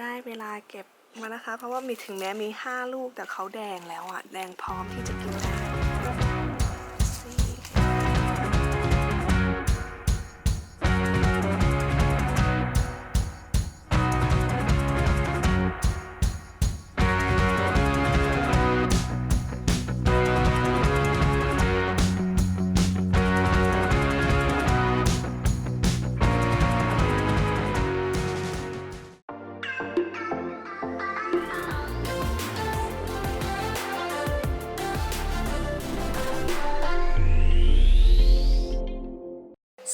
ได้เวลาเก็บมานะคะ เพราะว่ามีถึงแม้มี 5 ลูกแต่เขาแดงแล้วอะแดงพร้อมที่จะกิน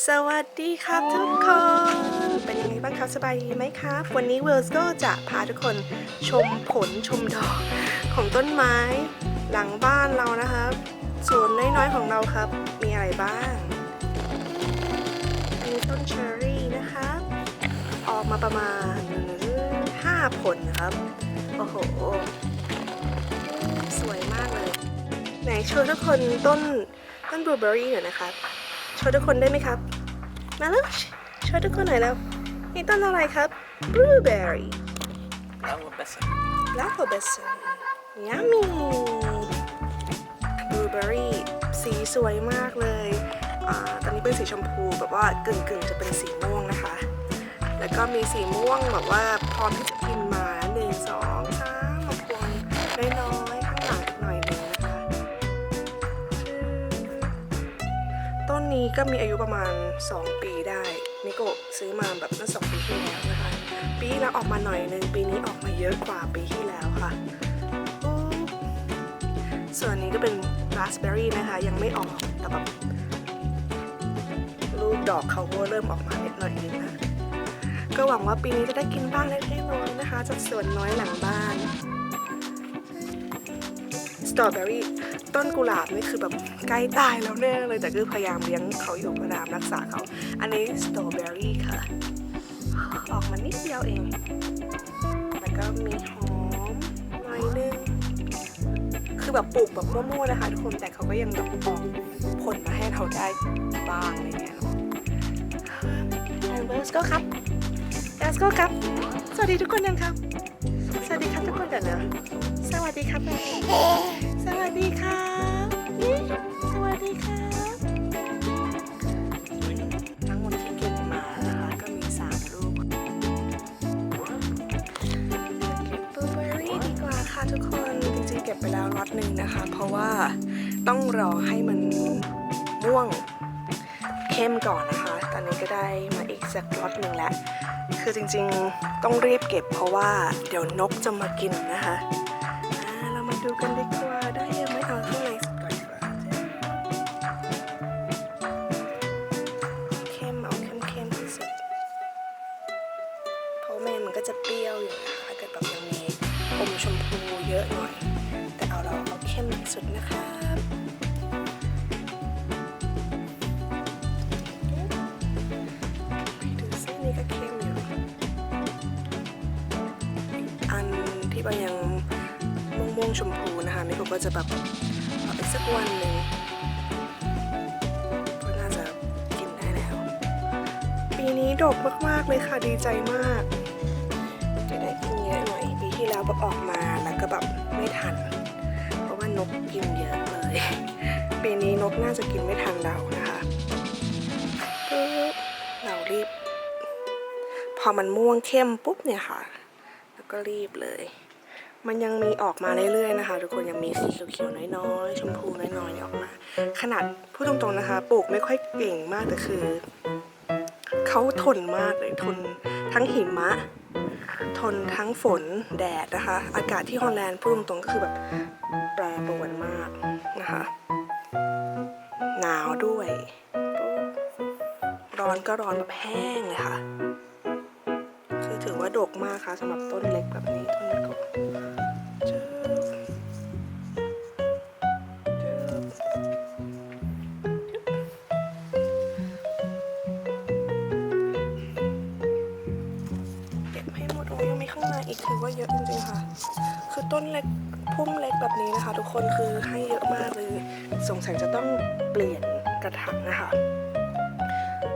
สวัสดีครับทุกคน เป็นยังไงบ้างครับสบายดีไหมครับ วันนี้เวิร์สก็จะพาทุกคนชมผลชมดอกของต้นไม้หลังบ้านเรานะครับสวนน้อยๆของเราครับ มีอะไรบ้างอันนี้ต้นเชอร์รี่นะครับออกมาประมาณ 5 ผลนะครับ โอ้โห สวยมากเลย ไหนโชว์ทุกคนต้นต้นบลูเบอร์รี่หน่อยนะครับโชว์ทุกคนได้ไหมครับ มาแล้วโชว์ทุกคนหน่อยแล้ว นี่ต้นอะไรครับบลูเบอร์รี่ Flower Bessie. ลาโคเบสยามีบลูเบอร์รี่สีสวยมากเลยอ่าตอนนี้เป็นสีชมพูแบบว่ากึ่งกึ่งๆจะเป็นสีม่วงนะคะ แล้วก็มีสีม่วงแบบว่าพร้อมที่จะกินมาหนึ่งสอง ก็มีอายุประมาณ 2 ปีได้นิโกซื้อมาแบบเมื่อ2ปีที่แล้วนะคะ ปีที่แล้วออกมาหน่อยนึงปีนี้ออกมาเยอะกว่าปีที่แล้วค่ะ ส่วนนี้ก็เป็นราสเบอร์รี่นะคะ ยังไม่ออกแต่แบบลูกดอกเขาก็เริ่มออกมาเล็กหน่อยนึงค่ะก็หวังว่าปีนี้จะได้กินบ้างเล็กๆน้อยนะคะจากสวนน้อยหลังบ้าน สตรอเบอรี่ต้นกุหลาบนี่คือแบบใกล้ตายแล้วแน่เลยแต่คือพยายามเลี้ยงเขาอยู่พยายามรักษาเขา อันนี้สตรอเบอรี่ค่ะ ออกมานิดเดียวเอง แล้วก็มีหอมหน่อยนึง คือแบบปลูกแบบมั่วๆนะคะทุกคนแต่เขาก็ยังแบบออกผลมาให้เราได้บ้างอะไรเงี้ยเนาะเลสก็ครับเลสก็ครับ สวัสดีทุกคนยังครับ สวัสดีครับทุกคนกันนะ สวัสดีครับ สวัสดีครับ สวัสดีครับทั้งหมดที่เก็บมานะคะก็มี3ลูกเก็บบลูเบอร์รี่ดีกว่าค่ะทุกคนจริงๆเก็บไปแล้วล็อตหนึ่งนะคะ เพราะว่าต้องรอให้มันม่วงเข้มก่อนนะคะ ตอนนี้ก็ได้มาอีกสักล็อตหนึ่งแล้วคือจริงๆต้องรีบเก็บเพราะว่าเดี๋ยวนกจะมากินนะคะ ดูกันดีกว่า ได้ยอะไหมเอาข้างในสุดก่อนดีกว่าเข้มเอาเข้มๆที่สุดเพราะแม่มันก็จะเปรี้ยวอยู่นะคะถ้าเกิดแบบยังมีอมชมพูเยอะหน่อย แต่เอาเราเอาเข้มที่สุดนะครับดูซินี่ก็เข้มอยู่อันที่มันยังม่วง ม่วงชมพูนะคะนี่ก็จะแบบเอาไปสักวันหนึ่งก็น่าจะกินได้แล้ว ปีนี้ดกมากๆเลยค่ะดีใจมากจะได้กินเยอะหน่อยปีที่แล้วแบบออกมาแล้วก็แบบไม่ทัน เพราะว่านกกินเยอะเลย ปีนี้นกน่าจะกินไม่ทันเรานะคะปึ๊บเรารีบ พอมันม่วงเข้มปุ๊บเนี่ยค่ะ แล้วก็รีบเลย มันยังมีออกมาเรื่อยๆนะคะ ทุกคนยังมีสีเขียวๆน้อยๆชมพูน้อยๆออกมา ขนาดพูดตรงๆนะคะ ปลูกไม่ค่อยเก่งมากแต่คือเขาทนมากเลยทนทั้งหิมะ ทนทั้งฝนแดดนะคะ อากาศที่ฮอลแลนด์พูดตรงๆก็คือแบบแปรปรวนมากนะคะ หนาวด้วย ร้อนก็ร้อนแบบแห้งเลยค่ะ ถือว่าดกมากค่ะสำหรับต้นเล็กแบบนี้ต้นกบเก็บให้หมดโอ้ยังมีข้างในอีกถือว่าเยอะจริงๆค่ะ คือต้นเล็กพุ่มเล็กแบบนี้นะคะ ทุกคนคือให้เยอะมากเลยสงสัยจะต้องเปลี่ยนกระถางนะคะ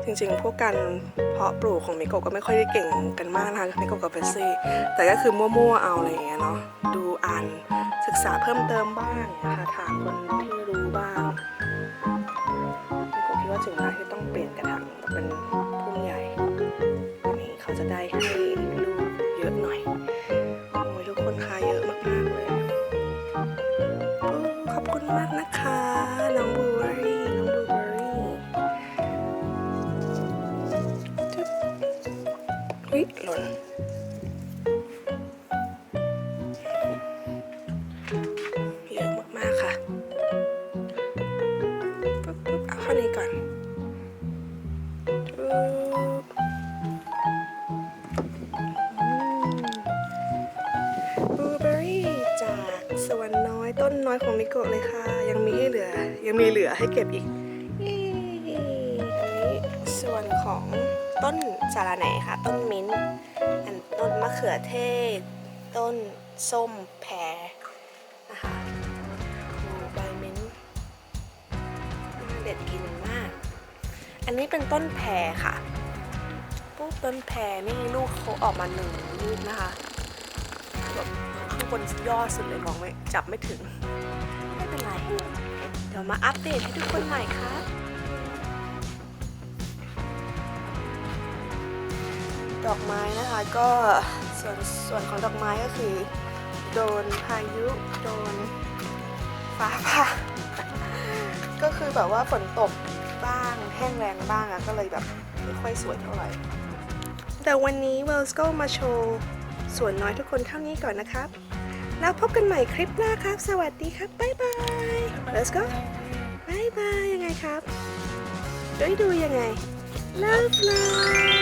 จริงๆ พวกการเพาะปลูกของมิโกะก็ไม่ค่อยได้เก่งกันมากนะคะมิโกะกับเฟซี่แต่ก็คือมั่วๆเอาอะไรอย่างเงี้ยเนาะดูอ่านศึกษาเพิ่มเติมบ้างนะคะถามคนที่รู้บ้างมิโกะคิดว่าถึงเวลาที่ต้องเปลี่ยนกระถางแบบเป็นพุ่มใหญ่นนี้เขาจะได้ให้ลูกเยอะหน่อยโอ้ยทุกคนคะเยอะมากๆเลยขอบคุณมากนะคะ น้อยต้นน้อยของมิโกะเลยค่ะ ยังมีให้เหลือ ยังมีเหลือให้เก็บอีกอันนี้ส่วนของต้นสาระแหนค่ะ ต้นมิ้นท์อันต้นมะเขือเทศ ต้นส้มแพรนะคะดูใบเม้นน่าเด็ดกินมาก อันนี้เป็นต้นแพรค่ะปุ๊บต้นแพรนี่ลูกเขาออกมาหนึ่งลูกนะคะ บนยอดสุดเลยมองไม่จับไม่ถึง ไม่เป็นไร เดี๋ยวมาอัปเดตให้ทุกคนใหม่ค่ะดอกไม้นะคะก็ส่วนส่วนของดอกไม้ก็คือ โดนพายุโดนฟ้าผ่าก็คือแบบว่าฝนตกบ้างแห้งแรงบ้างอะก็เลยแบบไม่ค่อยสวยเท่าไหร่ แต่วันนี้เวลส์ก็มาโชว์สวนน้อยทุกคนเท่านี้ก่อนนะครับ แล้วพบกันใหม่คลิปหน้าครับ สวัสดีครับ บ๊ายบาย Let's go บ๊ายบายยังไงครับด้วยดูยังไง Love love